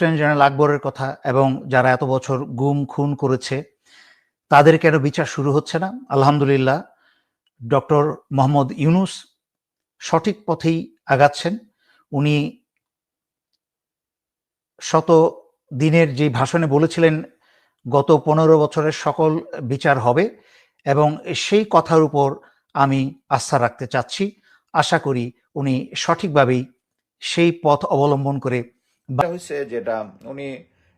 Lieutenant general আকবরের কথা এবং যারা এত বছর গুম, খুন করেছে, তাদের কেন বিচার শুরু হচ্ছে না? আলহামদুলিল্লাহ, ডক্টর মোহাম্মদ ইউনুস সঠিক পথেই আগাচ্ছেন। উনি শত দিনের যে ভাষণে বলেছিলেন, গত পনেরো বছরের সকল বিচার হবে এবং সেই কথার উপর আমি আস্থা রাখতে চাচ্ছি। আশা করি উনি সঠিকভাবেই সেই পথ অবলম্বন করে হচ্ছে যেটা উনি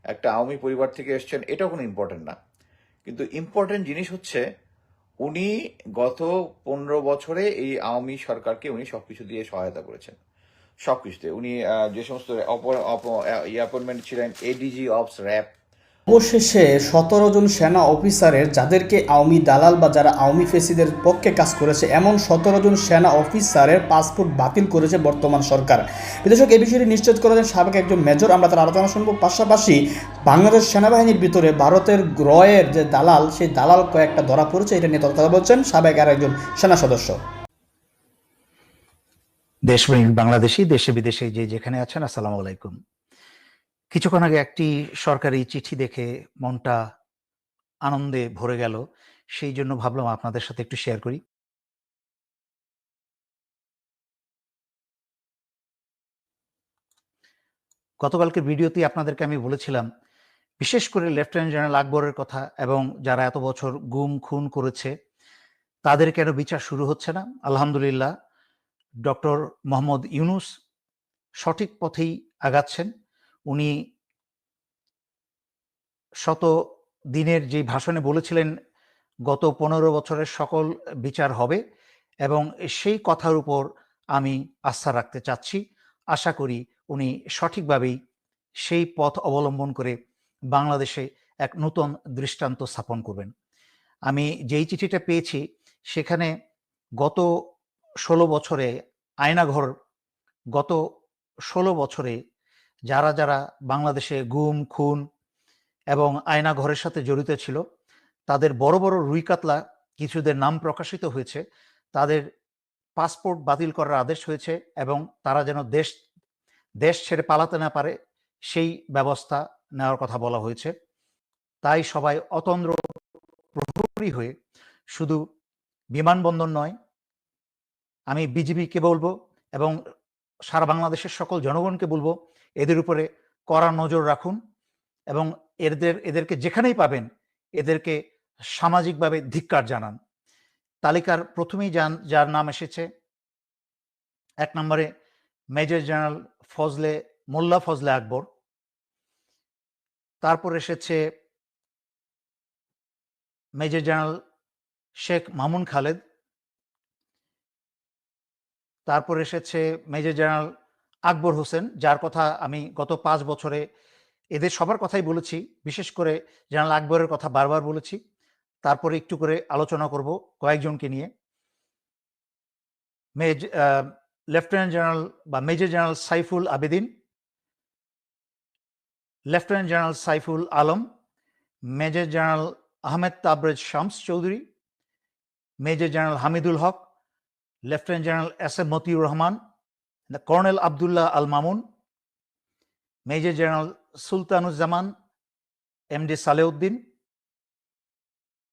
একটা আওয়ামী পরিবার থেকে এসছেন এটা কোনো ইম্পর্টেন্ট না। কিন্তু ইম্পর্টেন্ট জিনিস হচ্ছে উনি গত পনেরো বছরে এই আওয়ামী সরকারকে উনি সবকিছু দিয়ে সহায়তা করেছেন। সবকিছুতে উনি যে সমস্ত অ্যাপয়েন্টমেন্ট ছিলেন এডিজি অফস র্যাব অবশেষে সতেরো জন সেনা অফিসারের, যাদেরকে আওয়ামী দালাল বা যারা আওয়ামী ফেসিদের পক্ষে কাজ করেছে, এমন সতেরো জন সেনা অফিসারের পাসপোর্ট বাতিল করেছে বর্তমান সরকার। বিদেশক এই বিষয়টি নিশ্চিত করেছেন সাবেক একজন মেজর, আমরা তার আলোচনা শুনব। পাশাপাশি বাংলাদেশ সেনাবাহিনীর ভিতরে ভারতের গ্রয়ের যে দালাল, সেই দালাল কয়েকটা ধরা পড়েছে, এটা নিয়ে কথা বলছেন সাবেক আর একজন সেনা সদস্য। দেশপ্রেমিক বাংলাদেশি, দেশে বিদেশে যে যেখানে আছেন, আসসালামু আলাইকুম। কিছুক্ষণ আগে একটি সরকারি চিঠি দেখে মনটা আনন্দে ভরে গেল। সেই জন্য ভাবলাম আপনাদের সাথে একটু শেয়ার করি। গতকালকে ভিডিওতে আপনাদেরকে আমি বলেছিলাম, বিশেষ করে লেফটেন্যান্ট জেনারেল আকবরের কথা এবং যারা এত বছর গুম, খুন করেছে, তাদের কেন বিচার শুরু হচ্ছে না? আলহামদুলিল্লাহ, ডক্টর মোহাম্মদ ইউনুস সঠিক পথেই আগাচ্ছেন। উনি শত দিনের যে ভাষণে বলেছিলেন, গত পনেরো বছরের সকল বিচার হবে এবং সেই কথার উপর আমি আস্থা রাখতে চাচ্ছি। আশা করি উনি সঠিকভাবেই সেই পথ অবলম্বন করে বাংলাদেশে এক নতুন দৃষ্টান্ত স্থাপন করবেন। আমি যেই চিঠিটা পেয়েছি, সেখানে গত ষোলো বছরে আয়নাঘর, গত ষোলো বছরে যারা যারা বাংলাদেশে গুম, খুন এবং আয়না ঘরের সাথে জড়িত ছিল, তাদের বড় বড় রুই কাতলা কিছুদের নাম প্রকাশিত হয়েছে। তাদের পাসপোর্ট বাতিল করার আদেশ হয়েছে এবং তারা যেন দেশ দেশ ছেড়ে পালাতে না পারে, সেই ব্যবস্থা নেওয়ার কথা বলা হয়েছে। তাই সবাই অতন্দ্র প্রহরী হয়ে শুধু বিমানবন্দর নয়, আমি বিজিবিকে বলব এবং সারা বাংলাদেশের সকল জনগণকে বলব এদের উপরে কড়া নজর রাখুন এবং এদের, এদেরকে যেখানেই পাবেন, এদেরকে সামাজিকভাবে ধিক্কার জানান। তালিকার প্রথমেই যান, যার নাম এসেছে, এক নম্বরে মেজর জেনারেল ফজলে, মোল্লা ফজলে আকবর। তারপর এসেছে মেজর জেনারেল শেখ মামুন খালেদ। তারপর এসেছে মেজর জেনারেল আকবর হোসেন, যার কথা আমি গত পাঁচ বছরে এদের সবার কথাই বলেছি। বিশেষ করে জেনারেল আকবরের কথা বারবার বলেছি। তারপরে একটু করে আলোচনা করব কয়েকজনকে নিয়ে। মেজ লেফটেন্যান্ট জেনারেল বা major general Saiful Abedin, lieutenant general Saiful Alam, major general Ahmed Tabrez Shams Chowdhury, major general Hamidul Haque, lieutenant general S M Matiur Rahman colonel Abdullah Al Mamun major general Sultanuzzaman M D Salehuddin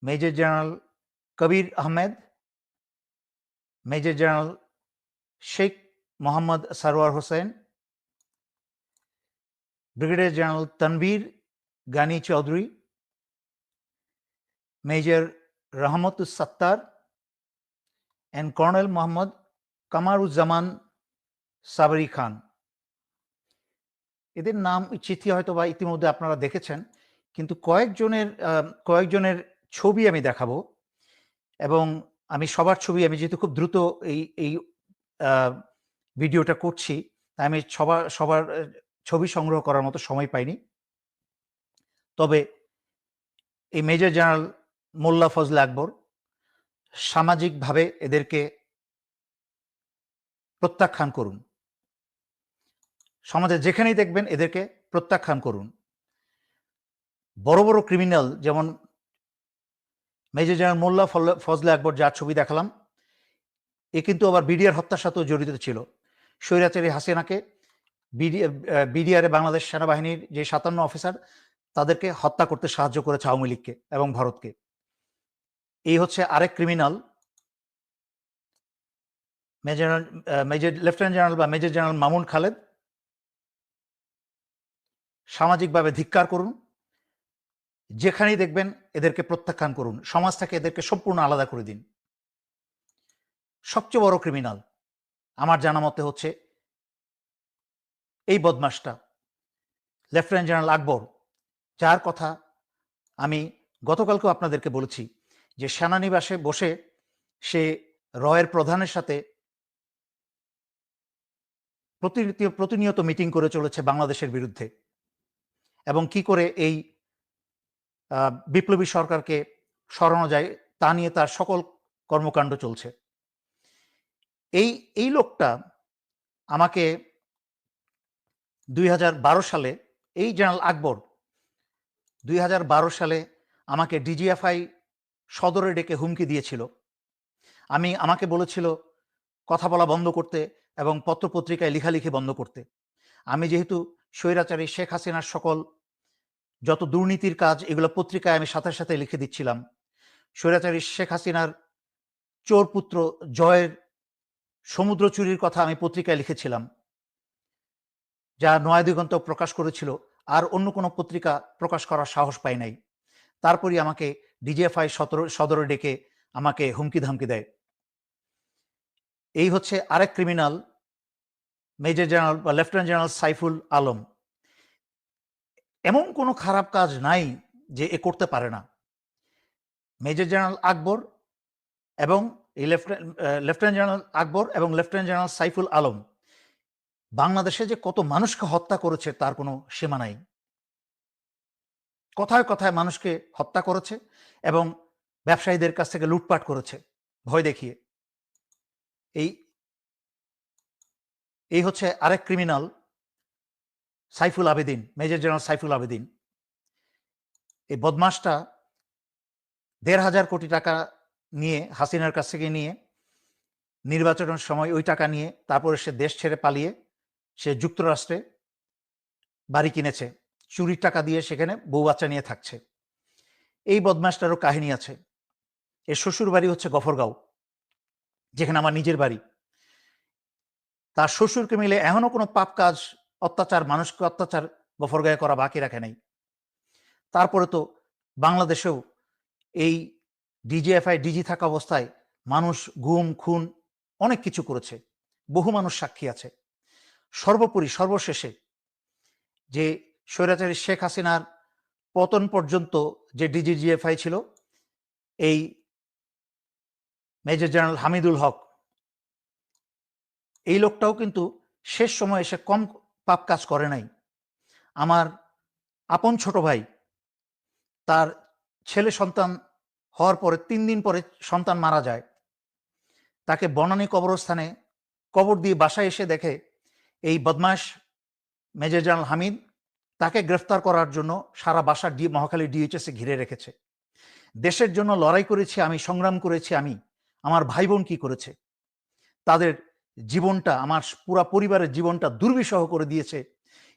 major general Kabir Ahmed major general Sheikh Mohammad Sarwar Hossain brigadier general Tanvir Gani Chowdhury major Rahmatus Sattar and Colonel Muhammad Kamruzzaman Sabri Khan. এদের নাম চিঠি হয়তো বা ইতিমধ্যে আপনারা দেখেছেন, কিন্তু কয়েকজনের কয়েকজনের ছবি আমি দেখাবো এবং আমি সবার ছবি, আমি যেহেতু খুব দ্রুত এই এই ভিডিওটা করছি, তাই আমি সবার সবার ছবি সংগ্রহ করার মতো সময় পাইনি। তবে এই মেজর জেনারেল মোল্লা ফজলে আকবর সামাজিকভাবে এদেরকে প্রত্যাখ্যান করুন। সমাজে যেখানেই দেখবেন এদেরকে প্রত্যাখ্যান করুন। বড় বড় ক্রিমিনাল যেমন মেজর জেনারেল মোল্লা ফজলে আকবর যার ছবি দেখালাম, এ কিন্তু আবার বিডিআর হত্যার সাথেও জড়িত ছিল। স্বৈরাচারী হাসিনাকে বিডিআর বাংলাদেশ সেনাবাহিনীর যে সাতান্ন অফিসার, তাদেরকে হত্যা করতে সাহায্য করেছে আওয়ামী লীগকে এবং ভারতকে। এই হচ্ছে আরেক criminal major major lieutenant general বা মেজর জেনারেল মামুন খালেদ। সামাজিকভাবে ধিক্কার করুন। যেখানেই দেখবেন এদেরকে প্রত্যাখ্যান করুন। সমাজ থেকে এদেরকে সম্পূর্ণ আলাদা করে দিন। সবচেয়ে বড় ক্রিমিনাল আমার জানা মতে হচ্ছে এই বদমাসটা লেফটেন্যান্ট জেনারেল আকবর, যার কথা আমি গতকালকেও আপনাদেরকে বলেছি যে সেনানিবাসে বসে সে রয়ের প্রধানের সাথে প্রতিনিয়ত প্রতিনিয়ত মিটিং করে চলেছে বাংলাদেশের বিরুদ্ধে। এবং কি করে এই বিপ্লবী সরকারকে সরানো যায় তা নিয়ে তার সকল কর্মকাণ্ড চলছে। এই এই লোকটা আমাকে দুই হাজার বারো সালে এই জেনারেল আকবর দুই হাজার বারো সালে আমাকে ডিজিএফআই সদরে ডেকে হুমকি দিয়েছিল। আমি, আমাকে বলেছিল কথা বলা বন্ধ করতে এবং পত্রপত্রিকায় লেখালেখি বন্ধ করতে। আমি যেহেতু স্বৈরাচারী শেখ হাসিনার সকল যত দুর্নীতির কাজ, এগুলো পত্রিকায় আমি সাথে সাথে লিখে দিচ্ছিলাম। স্বৈরাচারী শেখ হাসিনার চোর পুত্র জয়ের সমুদ্র চুরির কথা আমি পত্রিকায় লিখেছিলাম, যা নয়া দিগন্ত প্রকাশ করেছিল। আর অন্য কোনো পত্রিকা প্রকাশ করার সাহস পাই নাই। তারপরই আমাকে ডিজিএফআই সদর সদরে ডেকে আমাকে হুমকি ধামকি দেয়। এই হচ্ছে আরেক ক্রিমিনাল মেজর জেনারেল বা লেফটেন্যান্ট জেনারেল সাইফুল আলম এমন কোনো খারাপ কাজ নাই যে এ করতে পারে না। মেজর জেনারেল আকবর এবং এই লেফটেন্যান্ট জেনারেল আকবর এবং লেফটেন্যান্ট জেনারেল সাইফুল আলম বাংলাদেশে যে কত মানুষকে হত্যা করেছে তার কোনো সীমা নাই। কথায় কথায় মানুষকে হত্যা করেছে এবং ব্যবসায়ীদের কাছ থেকে লুটপাট করেছে। ভয় দেখিয়ে। এই এই হচ্ছে আরেক criminal Saiful Abedin major general Saiful Abedin. এই বদমাসটা দেড় হাজার কোটি টাকা নিয়ে, হাসিনার কাছ থেকে নিয়ে, নির্বাচনের সময় ওই টাকা নিয়ে, তারপরে সে দেশ ছেড়ে পালিয়ে, সে যুক্তরাষ্ট্রে বাড়ি কিনেছে, চুরির টাকা দিয়ে সেখানে বউ বাচ্চা নিয়ে থাকছে। এই বদমাসটারও কাহিনী আছে। এর শ্বশুর বাড়ি হচ্ছে গফরগাঁও, যেখানে আমার নিজের বাড়ি। তার শ্বশুরকে মিলে এখনও কোনো পাপ কাজ, অত্যাচার, মানুষকে অত্যাচার গফরগাঁয়ে করা বাকি রাখে নাই। তারপরে তো বাংলাদেশেও এই ডিজিএফআই, ডিজি থাকা অবস্থায় মানুষ গুম খুন অনেক কিছু করেছে। বহু মানুষ সাক্ষী আছে। সর্বোপরি, সর্বশেষে যে স্বৈরাচারী শেখ হাসিনার পতন পর্যন্ত যে ডিজিজিএফআই ছিল, এই মেজর জেনারেল হামিদুল হক এই লোকটাও কিন্তু শেষ সময় এসে কম পাপ কাজ করে নাই। আমার আপন ছোট ভাই, তার ছেলে সন্তান হওয়ার পরে, তিন দিন পরে সন্তান মারা যায়। তাকে বনানী কবরস্থানে কবর দিয়ে বাসায় এসে দেখে এই বদমাস মেজর জেনারেল হামিদ তাকে গ্রেফতার করার জন্য সারা বাসা ডি, মহাখালী ডিএইচএসে ঘিরে রেখেছে। দেশের জন্য লড়াই করেছি আমি, সংগ্রাম করেছি আমি। আমার ভাই বোন কি করেছে? তাদের জীবনটা, আমার পুরা পরিবারের জীবনটা দুর্বিষহ করে দিয়েছে।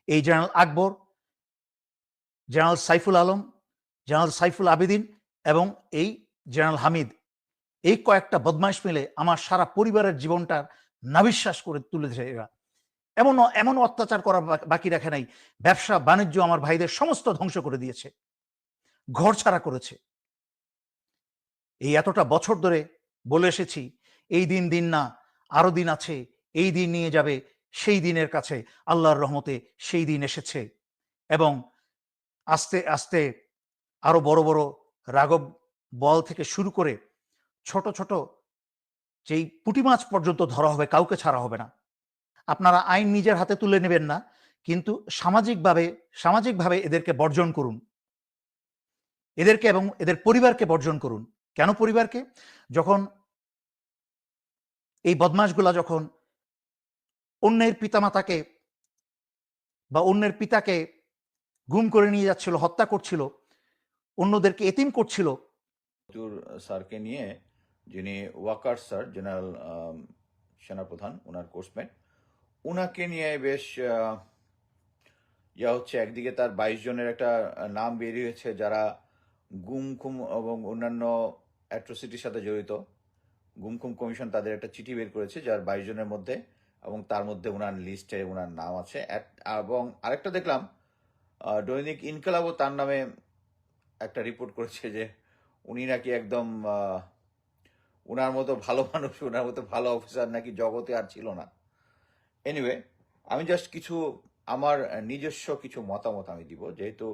এই general Akbar, general Saiful Alam, general Saiful Abedin এবং এই জেনারেল হামিদ। এই কয়েকটা বদমাইশ মিলে আমার সারা পরিবারের জীবনটা নাবিশ্বাস করে তুলেছে এরা। এমন এমন অত্যাচার করা বাকি রাখে নাই। ব্যবসা, বাণিজ্য আমার ভাইদের সমস্ত ধ্বংস করে দিয়েছে। ঘর ছাড়া করেছে। এই এতটা বছর ধরে বলে এসেছি, এই দিন দিন না আরও দিন আছে, এই দিন নিয়ে যাবে, সেই দিনের কাছে আল্লাহর রহমতে সেই দিন এসেছে। এবং আস্তে আস্তে আরও বড় বড় রাগব বল থেকে শুরু করে ছোট ছোট যেই পুঁটি মাছ পর্যন্ত ধরা হবে, কাউকে ছাড়া হবে না। আপনারা আইন নিজের হাতে তুলে নেবেন না, কিন্তু সামাজিকভাবে সামাজিকভাবে এদেরকে বর্জন করুন। এদেরকে এবং এদের পরিবারকে বর্জন করুন। কেন পরিবারকে? যখন এই বদমাশগুলা যখন অন্যের পিতামাতাকে বা অন্যের পিতাকে গুম করে নিয়ে যাচ্ছিল, হত্যা করছিল, অন্যদেরকে এতিম করছিল স্যারকে নিয়ে যিনি ওয়াকার স্যার, জেনারেল সেনাপ্রধান ওনার কোর্সমেট ওনাকে নিয়ে বেশ ইয়া হচ্ছে, একদিকে তার বাইশ জনের একটা নাম বেরিয়েছে যারা গুম খুম এবং অন্যান্য অ্যাট্রোসিটির সাথে জড়িত। গুমখুম কমিশন তাদের একটা চিঠি বের করেছে, যার বাইশ জনের মধ্যে এবং তার মধ্যে ওনার লিস্টে ওনার নাম আছে। এবং আরেকটা দেখলাম দৈনিক ইনকালাবও তার নামে একটা রিপোর্ট করেছে যে উনি নাকি একদম উনার মতো ভালো মানুষ, উনার মতো ভালো অফিসার নাকি জগতে আর ছিল না। এনিওয়ে আমি জাস্ট কিছু আমার নিজস্ব কিছু মতামত আমি দিব। যেহেতু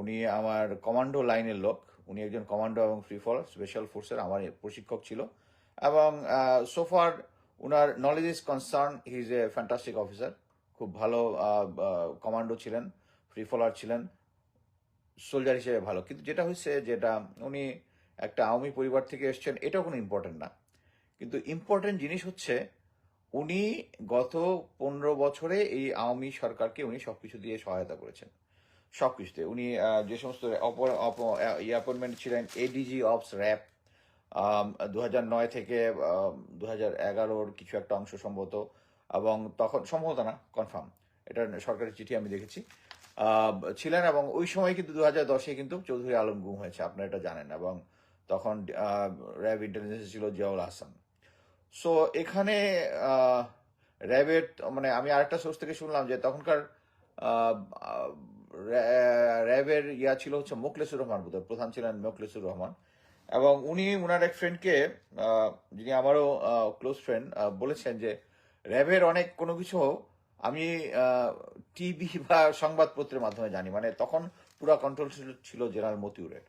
উনি আমার কমান্ডো লাইনের লোক, উনি একজন কমান্ডো এবং ফ্রি ফল, স্পেশাল ফোর্সের আমার প্রশিক্ষক ছিল। এবং সোফার উনার knowledge is concern he is a fantastic officer খুব ভালো কমান্ডো ছিলেন ফ্রি ফলার ছিলেন সোলজার হিসেবে ভালো। কিন্তু যেটা হচ্ছে যেটা, উনি একটা আওয়ামী পরিবার থেকে এসছেন, এটাও কোনো ইম্পর্টেন্ট না। কিন্তু ইম্পর্টেন্ট জিনিস হচ্ছে, উনি গত পনেরো বছরে এই আওয়ামী সরকারকে উনি সব কিছু দিয়ে সহায়তা করেছেন। সব কিছুতে উনি যে সমস্ত অ্যাপয়েন্টমেন্ট ছিলেন এডিজি অফস র্যাপ দু নয় থেকে দু এগারোর কিছু একটা অংশ সম্ভবত। এবং তখন, সম্ভবত না কনফার্ম এটা সরকারি চিঠি আমি দেখেছি। ছিলেন এবং ওই সময় কিন্তু দু হাজার দশে কিন্তু চৌধুরী আলম গুম হয়েছে, আপনারা এটা জানেন। এবং তখন র্যাব ইন্টেলিজেন্স ছিল জিয়াউল হাসান। সো এখানে র্যাবের মানে আমি আরেকটা সোর্স থেকে শুনলাম যে তখনকার র্যাবের ইয়া ছিল হচ্ছে মোকলেসুর রহমান বোধহয়, প্রধান ছিলেন মোকলেসুর রহমান। এবং উনি উনার এক ফ্রেন্ডকে যিনি আমারও ক্লোজ ফ্রেন্ড বলেছেন যে, র্যাবের অনেক কোনো কিছু আমি টিভি বা সংবাদপত্রের মাধ্যমে জানি। মানে তখন পুরো কন্ট্রোল ছিল জেনারেল মতিউরের।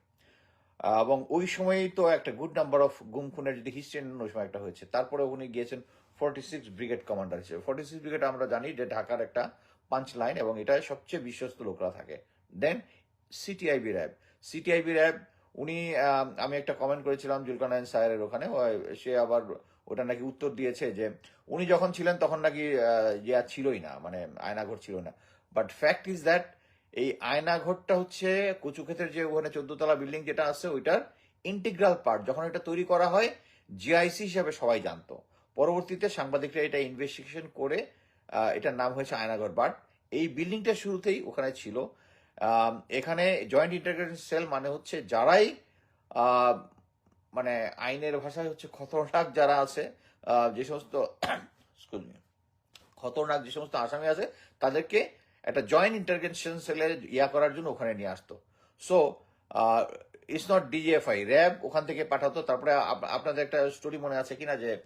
এবং ওই সময়ই তো একটা গুড নাম্বার অফ গুম খুনের যদি হিস্ট্রি ওই সময় একটা হয়েছে। তারপরে উনি গিয়েছেন ফর্টি সিক্স ব্রিগেড কমান্ডার হিসেবে। ফর্টি সিক্স ব্রিগেড আমরা জানি যে ঢাকার একটা পাঞ্চ লাইন এবং এটাই সবচেয়ে বিশ্বস্ত লোকরা থাকে। Then CTIB RAB. CTIB RAB উনি আমি একটা কমেন্ট করেছিলাম জুলকানায়ন সায়ের ওখানে সে আবার ওটা নাকি উত্তর দিয়েছে যে, উনি যখন ছিলেন তখন নাকি ইয়া ছিলই না মানে আয়নাঘর ছিল না। বাট ফ্যাক্ট ইজ দ্যাট এই আয়নাঘরটা হচ্ছে কচুক্ষেতের যে ওখানে চোদ্দ তলা বিল্ডিং যেটা আছে, ওইটার ইন্টিগ্রাল পার্ট যখন এটা তৈরি করা হয় জিআইসি হিসাবে সবাই জানতো। পরবর্তীতে সাংবাদিকরা এটা ইনভেস্টিগেশন করে এটার নাম হয়েছে আয়নাঘর বাট এই বিল্ডিংটা শুরুতেই ওখানে ছিল। এখানে জয়েন্ট ইন্টারগ্রেশন সেল মানে হচ্ছে যারাই মানে আইনের ভাষায় হচ্ছে খতরনাক যারা আছে যে সমস্ত খতরনাক যে সমস্ত আসামি আছে, তাদেরকে একটা জয়েন্ট ইন্টারভেনশন সেলে ইয়া করার জন্য ওখানে নিয়ে আসতো। So it's not DGFI RAB ওখান থেকে পাঠাতো, তারপরে আপ- আপনাদের একটা স্টোরি মনে আছে কিনা যে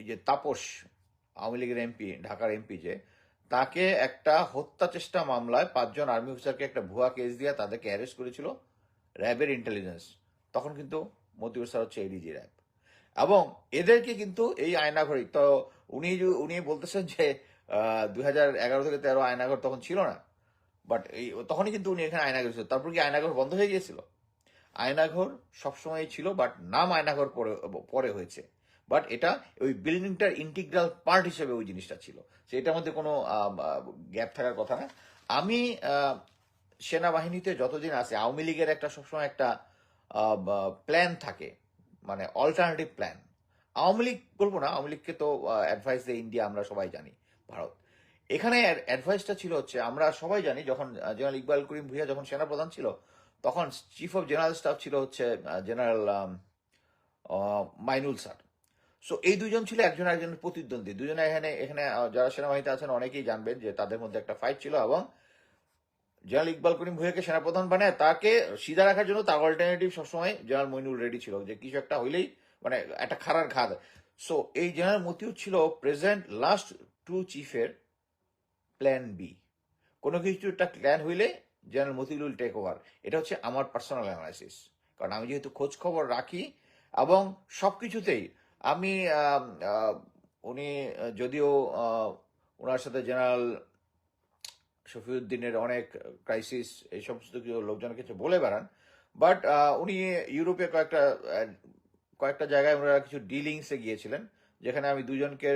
যে তাপস, আওয়ামী লীগের এমপি, ঢাকার এমপি যে তাকে একটা হত্যা চেষ্টা মামলায় পাঁচজন আর্মি অফিসারকে একটা ভুয়া কেস দিয়ে তাদেরকে অ্যারেস্ট করেছিল র্যাবের ইন্টেলিজেন্স তখন কিন্তু মতিউর স্যার হচ্ছে এডিজি র্যাব। এবং এদেরকে কিন্তু এই আয়নাঘরই তো উনি উনি বলতেছেন যে দুই হাজার এগারো থেকে তেরো আয়নাঘর তখন ছিল না। বাট এই, তখনই কিন্তু উনি এখানে আয়নাঘর ছিল। তারপর কি আয়নাঘর বন্ধ হয়ে গিয়েছিল? আয়নাঘর সবসময় ছিল বাট নাম আয়নাঘর পরে পরে হয়েছে। বাট এটা ওই বিল্ডিংটার ইন্টিগ্রাল পার্ট হিসেবে ওই জিনিসটা ছিল। তো এটার মধ্যে কোনো গ্যাপ থাকার কথা না। আমি সেনাবাহিনীতে যতদিন আছে, আওয়ামী লীগের একটা সবসময় একটা প্ল্যান থাকে। মানে অল্টারনেটিভ প্ল্যান আওয়ামী লীগ বলব না, আওয়ামী লীগকে তো অ্যাডভাইস দেয় ইন্ডিয়া আমরা সবাই জানি, ভারত। এখানে অ্যাডভাইসটা ছিল হচ্ছে, আমরা সবাই জানি, যখন জেনারেল ইকবাল করিম ভুইয়া যখন সেনাপ্রধান ছিল, তখন চিফ অফ জেনারেল স্টাফ ছিল হচ্ছে জেনারেল মাইনুল স্যার। সো এই দুজন ছিল একজন একজনের প্রতিদ্বন্দ্বী। দুজনে এখানে এখানে যারা সেনাবাহিনীতে আছেন অনেকেই জানবেন যে তাদের মধ্যে একটা ফাইট ছিল এবং জেনারেল ইকবাল করিম ভুইয়াকে সেনাপ্রধান বানায়। তাকে সিধা রাখার জন্য তার অল্টারনেটিভ সবসময় জেনারেল মইনুল রেডি ছিল, যে কিছু একটা হইলেই মানে একটা খারার ঘাত সো এই জেনারেল মতিউর ছিল প্রেজেন্ট লাস্ট টু চিফের প্ল্যান বি কোনো কিছু একটা প্ল্যান হইলে জেনারেল মতিউল টেক ওভার এটা হচ্ছে আমার পার্সোনাল অ্যানালাইসিস কারণ আমি যেহেতু খোঁজ খবর রাখি এবং সব কিছুতেই আমি উনি যদিও ওনার সাথে জেনারেল শফিউদ্দিনের অনেক ক্রাইসিস এই সমস্ত কিছু লোকজনের কিছু বলে বেড়ান বাট উনি ইউরোপে কয়েকটা কয়েকটা জায়গায় ওনারা কিছু ডিলিংসে গিয়েছিলেন, যেখানে আমি দুজনকে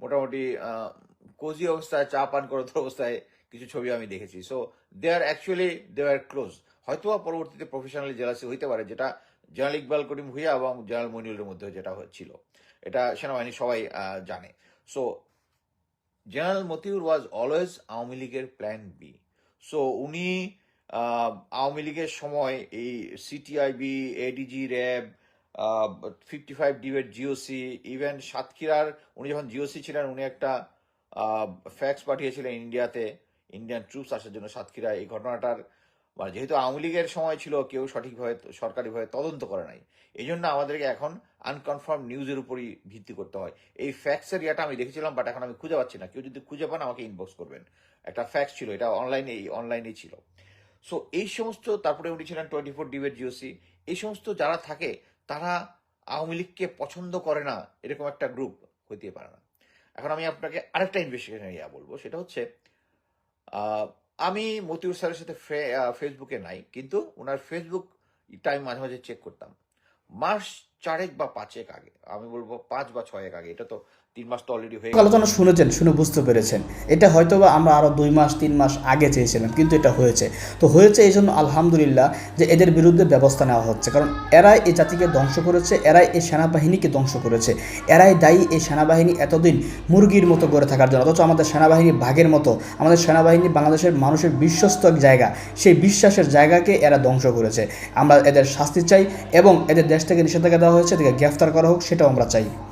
মোটামুটি কোজি অবস্থায় চা পান করত অবস্থায় কিছু ছবি আমি দেখেছি। So they are actually they are close হয়তো পরবর্তীতে প্রফেশনালি জেলাসি হইতে পারে, যেটা জেনারেল ইকবাল করিম ভুইয়া এবং জেনারেল মনিউলের মধ্যে যেটা হচ্ছিল এটা সেনাবাহিনী সবাই জানে। So general Matiur was always Awami লীগের প্ল্যান বি সো উনি আওয়ামী লীগের সময় এই CTIB ADG RAB fifty five debate GOC even সাতক্ষীরার, উনি যখন জিওসি ছিলেন, উনি একটা ফ্যাক্স পাঠিয়েছিলেন ইন্ডিয়াতে ইন্ডিয়ান ট্রুপস আসার জন্য সাতক্ষীরা এই ঘটনাটার মানে যেহেতু আওয়ামী লীগের সময় ছিল, কেউ সঠিকভাবে, সরকারিভাবে তদন্ত করে নাই। এই জন্য আমাদেরকে এখন আনকনফার্ম নিউজের উপরই ভিত্তি করতে হয়। এই ফ্যাক্সের ইয়াটা আমি দেখেছিলাম বাট এখন আমি খুঁজে পাচ্ছি না। কেউ যদি খুঁজে পান, আমাকে ইনবক্স করবেন। একটা ফ্যাক্স ছিল, এটা অনলাইনে এই অনলাইনেই ছিল। সো এই সমস্ত, তারপরে উনি ছিলেন টোয়েন্টি ফোর ডিবেট জিওসি এই সমস্ত যারা থাকে, তারা আওয়ামী লীগকে পছন্দ করে না, এরকম একটা গ্রুপ হইতে পারে না। এখন আমি আপনাকে আরেকটা ইনভেস্টিগেশন ইয়া বলব। সেটা হচ্ছে আমি মতিউর স্যারের সাথে ফেসবুকে নাই, কিন্তু ওনার ফেসবুক টাইম মাঝে মাঝে চেক করতাম। মাস চারেক বা পাঁচেক আগে। আমি বলব পাঁচ বা ছয়েক আগে। এটা তো তিন মাস তো অলরেডি হয়ে আলোচনা শুনেছেন, শুনে বুঝতে পেরেছেন। এটা হয়তো বা আমরা আরও দুই মাস, তিন মাস আগে চেয়েছিলাম, কিন্তু এটা হয়েছে। তো হয়েছে এই জন্য আলহামদুলিল্লাহ যে এদের বিরুদ্ধে ব্যবস্থা নেওয়া হচ্ছে। কারণ এরাই এই জাতিকে ধ্বংস করেছে, এরাই এই সেনাবাহিনীকে ধ্বংস করেছে। এরাই দায়ী এই সেনাবাহিনী এতদিন মুরগির মতো গড়ে থাকার জন্য। অথচ আমাদের সেনাবাহিনী বাঘের মতো। আমাদের সেনাবাহিনী বাংলাদেশের মানুষের বিশ্বস্ত এক জায়গা। সেই বিশ্বাসের জায়গাকে এরা ধ্বংস করেছে। আমরা এদের শাস্তি চাই এবং এদের দেশ থেকে নিষেধাজ্ঞা দেওয়া হয়েছে তাকে গ্রেফতার করা হোক সেটাও আমরা চাই।